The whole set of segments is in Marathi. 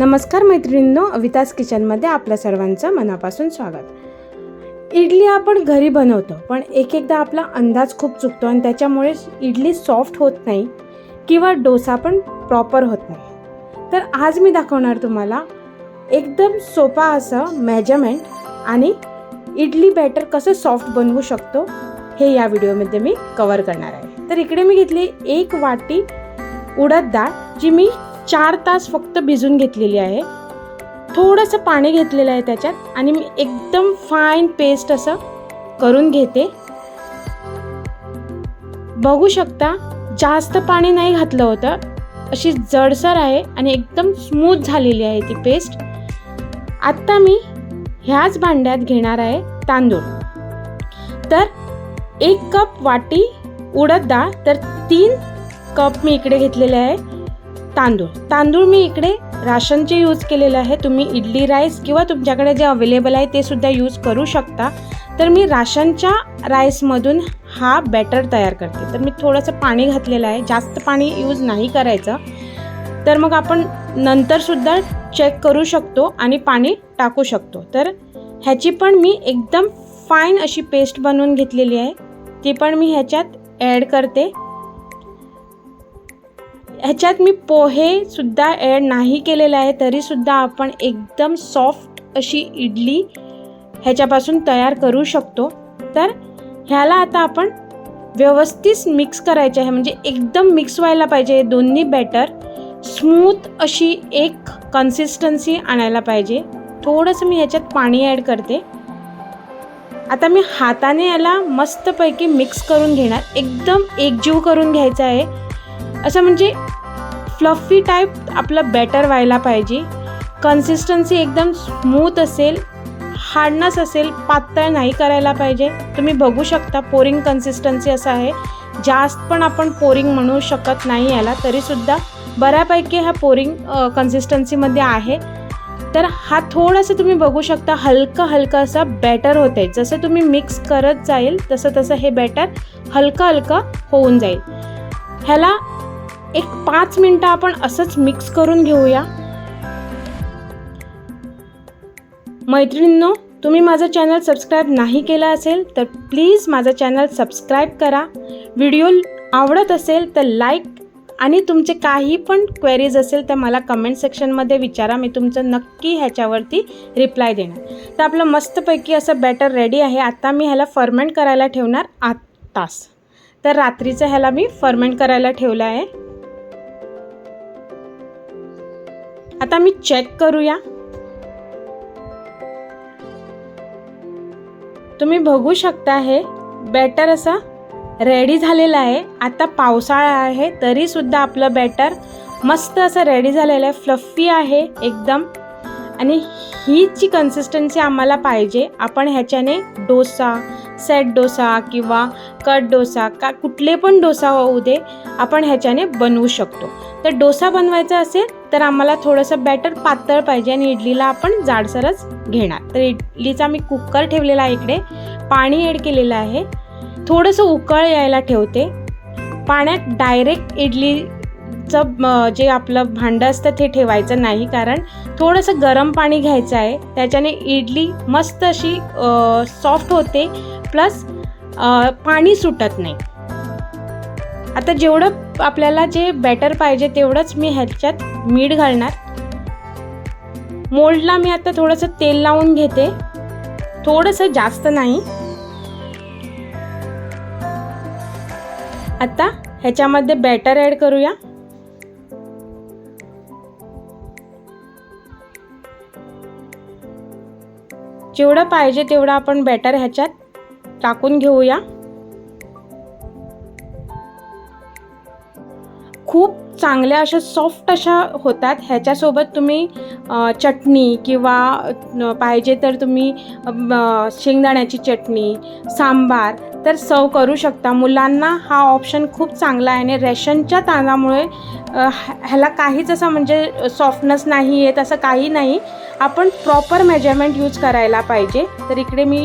नमस्कार मैत्रिणींनो अवितास किचनमध्ये आपल्या सर्वांचं मनापासून स्वागत. इडली आपण घरी बनवतो पण एक एकदा आपला अंदाज खूप चुकतो आणि त्याच्यामुळे इडली सॉफ्ट होत नाही किंवा डोसा पण प्रॉपर होत नाही. तर आज मी दाखवणार तुम्हाला एकदम सोपा असं मेजरमेंट आणि इडली बॅटर कसं सॉफ्ट बनवू शकतो हे या व्हिडिओमध्ये मी कवर करणार आहे. तर इकडे मी घेतली एक वाटी उडद डाळ जी मी चार तास फक्त भिजून घेतलेली आहे. थोडंसं पाणी घेतलेलं आहे त्याच्यात आणि मी एकदम फाईन पेस्ट असं करून घेते. बघू शकता जास्त पाणी नाही घातलं होतं. अशी जडसर आहे आणि एकदम स्मूथ झालेली आहे ती पेस्ट आत्ता मी ह्याच भांड्यात घेणार आहे तांदूळ. तर एक कप वाटी उडद डाळ तर तीन कप मी इकडे घेतलेले आहे. तांदूळ. तांदूळ मी इकडे राशनचे यूज केलेले आहे. तुम्ही इडली राईस किंवा तुमच्याकडे जे अवेलेबल आहे ते सुद्धा यूज करू शकता. तर मी राशनच्या राईसमधून हा बॅटर तयार करते. तर मी थोडंसं पाणी घातलेलं आहे. जास्त पाणी यूज नाही करायचं. तर मग आपण नंतरसुद्धा चेक करू शकतो आणि पाणी टाकू शकतो. तर ह्याची पण मी एकदम फाईन अशी पेस्ट बनवून घेतलेली आहे. ती पण मी ह्याच्यात ॲड करते. ह्याच्यात मी पोहेसुद्धा ॲड नाही केलेले आहे तरीसुद्धा आपण एकदम सॉफ्ट अशी इडली ह्याच्यापासून तयार करू शकतो. तर ह्याला आता आपण व्यवस्थित मिक्स करायचे आहे म्हणजे एकदम मिक्स व्हायला पाहिजे दोन्ही बॅटर स्मूथ अशी एक कन्सिस्टन्सी आणायला पाहिजे. थोडंसं मी ह्याच्यात पाणी ॲड करते. आता मी हाताने याला मस्तपैकी मिक्स करून घेणार. एकदम एकजीव करून घ्यायचं आहे. असं म्हणजे फ्लफी टाईप आपलं बॅटर व्हायला पाहिजे. कन्सिस्टन्सी एकदम स्मूथ असेल हार्डनेस असेल पातळ नाही करायला पाहिजे. तुम्ही बघू शकता पोरिंग कन्सिस्टन्सी असं आहे. जास्त पण आपण पोरिंग म्हणू शकत नाही याला तरीसुद्धा बऱ्यापैकी ह्या पोरिंग कन्सिस्टन्सीमध्ये आहे. तर हा थोडंसं तुम्ही बघू शकता हलकं हलकं असं बॅटर होत आहे जसं तुम्ही मिक्स करत जाईल तसं तसं हे बॅटर हलकं हलकं होऊन जाईल. ह्याला एक पाच मिनटं आपण असंच मिक्स करून घेऊया. मैत्रिणींनो तुम्ही माझं चॅनल सबस्क्राईब नाही केलं असेल तर प्लीज माझं चॅनल सबस्क्राईब करा. व्हिडिओ आवडत असेल तर लाईक आणि तुमचे काही पण क्वेरीज असेल तर मला कमेंट सेक्शनमध्ये विचारा. मी तुमचं नक्की ह्याच्यावरती रिप्लाय देणार. तर आपलं मस्तपैकी असं बॅटर रेडी आहे. आत्ता मी ह्याला फर्मेंट करायला ठेवणार आठ तास तर रात्रीचं ह्याला मी फर्मेंट करायला ठेवलं आहे. आता मी चेक करूया. तुम्ही बघू शकता हे बॅटर असं रेडी झालेलं आहे. आता पावसाळा आहे तरीसुद्धा आपलं बॅटर मस्त असं रेडी झालेलं आहे. फ्लफी आहे एकदम. आणि ही जी कन्सिस्टन्सी आम्हाला पाहिजे आपण ह्याच्याने डोसा सेट डोसा किंवा कट डोसा का कुठले पण डोसा होऊ दे आपण ह्याच्याने बनवू शकतो. तर डोसा बनवायचा असेल तर आम्हाला थोडंसं बॅटर पातळ पाहिजे आणि इडलीला आपण जाडसरच घेणार. तर इडलीचा मी कुकर ठेवलेला आहे इकडे. पाणी ॲड केलेलं आहे. थोडंसं उकळ यायला ठेवते. पाण्यात डायरेक्ट इडली इडलीचं जे आपलं भांडं असतं ते ठेवायचं नाही कारण थोडंसं गरम पाणी घ्यायचं आहे. त्याच्याने इडली मस्त अशी सॉफ्ट होते प्लस पाणी सुटत नाही. आता जेवढं आपल्याला जे बॅटर पाहिजे तेवढंच मी ह्याच्यात मीठ घालणार. मोल्डला मी आता थोडंसं तेल लावून घेते. थोडंसं जास्त नाही. आता ह्याच्यामध्ये बॅटर ॲड करूया. जेवढं पाहिजे तेवढं आपण बॅटर ह्याच्यात टाकून घेऊया. खूप चांगल्या अशा सॉफ्ट अशा होतात. ह्याच्यासोबत तुम्ही चटणी किंवा पाहिजे तर तुम्ही शेंगदाण्याची चटणी सांबार तर सर्व करू शकता. मुलांना हा ऑप्शन खूप चांगला आहे आणि रेशनच्या तांदळामुळे ह्याला काहीच असं म्हणजे सॉफ्टनेस नाही येत असं काही नाही. आपण प्रॉपर मेजरमेंट यूज करायला पाहिजे. तर इकडे मी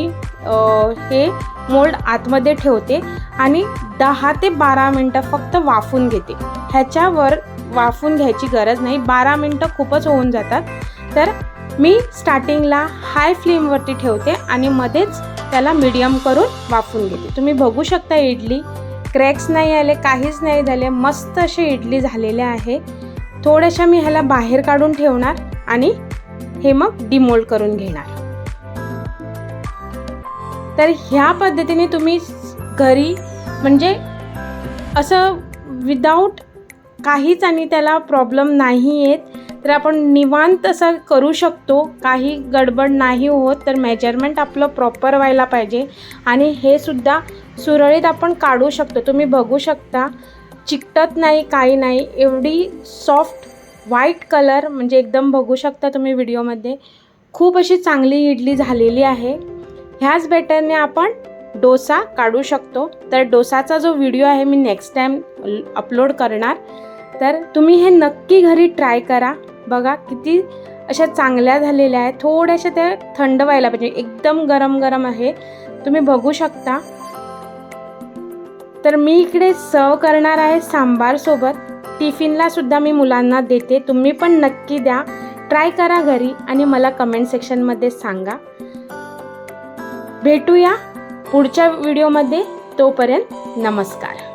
हे मोल्ड आतमध्ये ठेवते आणि दहा ते बारा मिनटं फक्त वाफून घेते. ह्याच्यावर वाफून घ्यायची गरज नाही. बारा मिनटं खूपच होऊन जातात. तर मी स्टार्टिंगला हाय फ्लेमवरती ठेवते आणि मध्येच त्याला मीडियम करून वाफून घेते. तुम्ही बघू शकता इडली. क्रॅक्स नाही आले काहीच नाही झाले मस्त असे इडली झालेले आहे. थोड्याशा मी ह्याला बाहेर काढून ठेवणार आणि हे मग डिमोल्ड करून घेणार. तर ह्या पद्धतीने तुम्ही घरी म्हणजे असं विदाऊट काहीच आणि त्याला प्रॉब्लेम नाही येत तर आपण निवांत असं करू शकतो. काही गडबड नाही होत तर मेजरमेंट आपलं प्रॉपर व्हायला पाहिजे. आणि हे सुद्धा सुरळीत आपण काढू शकतो. तुम्ही बघू शकता चिकटत नाही काही नाही एवढी सॉफ्ट व्हाईट कलर म्हणजे एकदम बघू शकता तुम्ही व्हिडिओमध्ये खूप अशी चांगली इडली झालेली आहे. ह्याच बॅटरने आपण डोसा काढू शकतो. तर डोसाचा जो व्हिडिओ आहे मी नेक्स्ट टाईम अपलोड करणार. तर तुम्ही हे नक्की घरी ट्राय करा. बघा किती अशा चांगल्या झालेल्या आहेत. थोड्याशा त्या थंड व्हायला पाहिजे. एकदम गरम गरम आहे. तुम्ही बघू शकता. तर मी इकडे सर्व करणार आहे सांबारसोबत टिफिनला सुद्धा मी मुलांना देते. तुम्ही पण नक्की द्या. ट्राय करा घरी आणि मला कमेंट सेक्शनमध्ये सांगा. भेटूया पुढच्या व्हिडिओमध्ये तोपर्यंत नमस्कार.